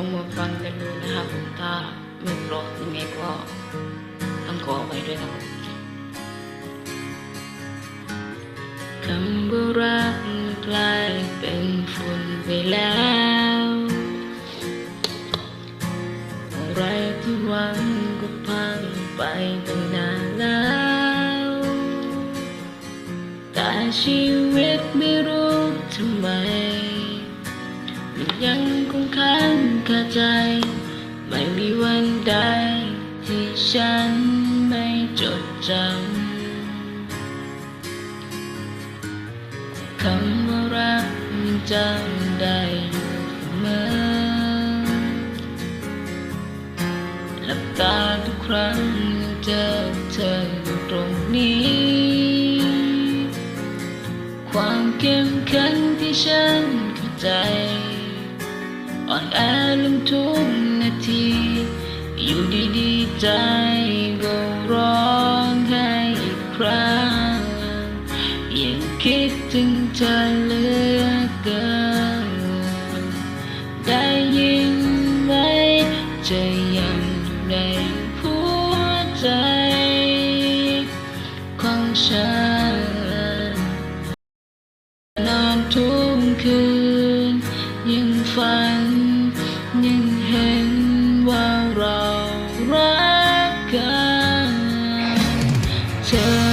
องมาฟังกันดูนะครับผมถ้าไม่เพราะยังไงก็ต้องขอไปด้วยครับคำว่ารักกลายเป็นฝุ่นไปแล้วอะไรที่หวังก็พังไปตั้งนานแล้วแต่ชีวิตไม่รู้ทำไม ยังคงค้างคาใจ ไม่มีวันใดที่ฉันไม่จดจำคำว่ารักยังจำได้อยู่เสมอหลับตาทุกครั้งเจอเธออยู่ตรงนี้ ความเข้มแข็งที่ฉันเข้าใจ อ่อนแอลงทุกนาที อยู่ดีๆใจก็ร้องไห้อีกครั้งยังคิดถึงเธอเหลือเกินได้ยินไหมใจยังในหัวใจของฉันนอนทุกคืนยังฝัน เ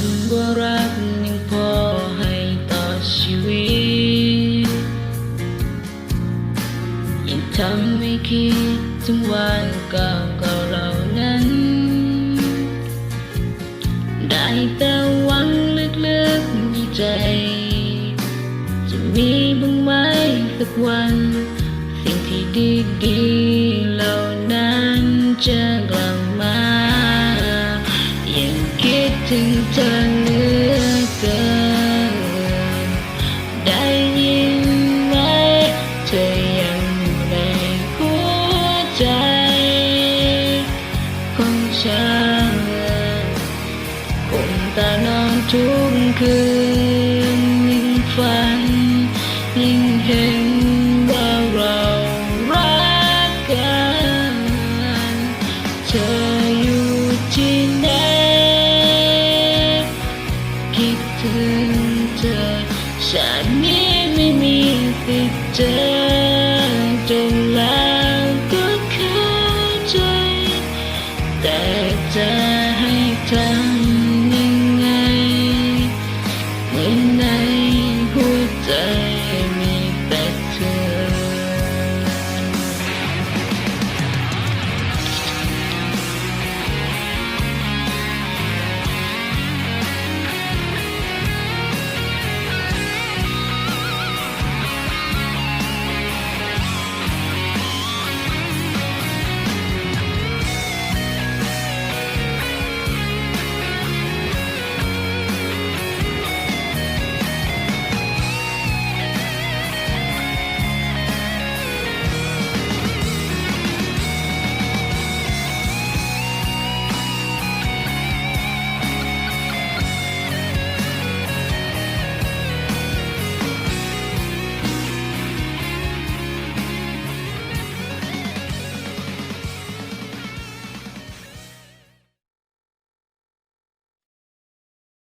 คำว่ารักยังพอให้ต่อชีวิต ยังทำให้คิดถึงวันเก่าๆเหล่านั้น ได้แต่หวังลึกๆในใจ จะมีบ้างไหมสักวัน สิ่งที่ดีๆเหล่านั้นจะกลับ ถึงเธอเหลือเกินได้ยินไหมเธอยังอยู่ในหัวใจของฉันคงตานอนทุกคืน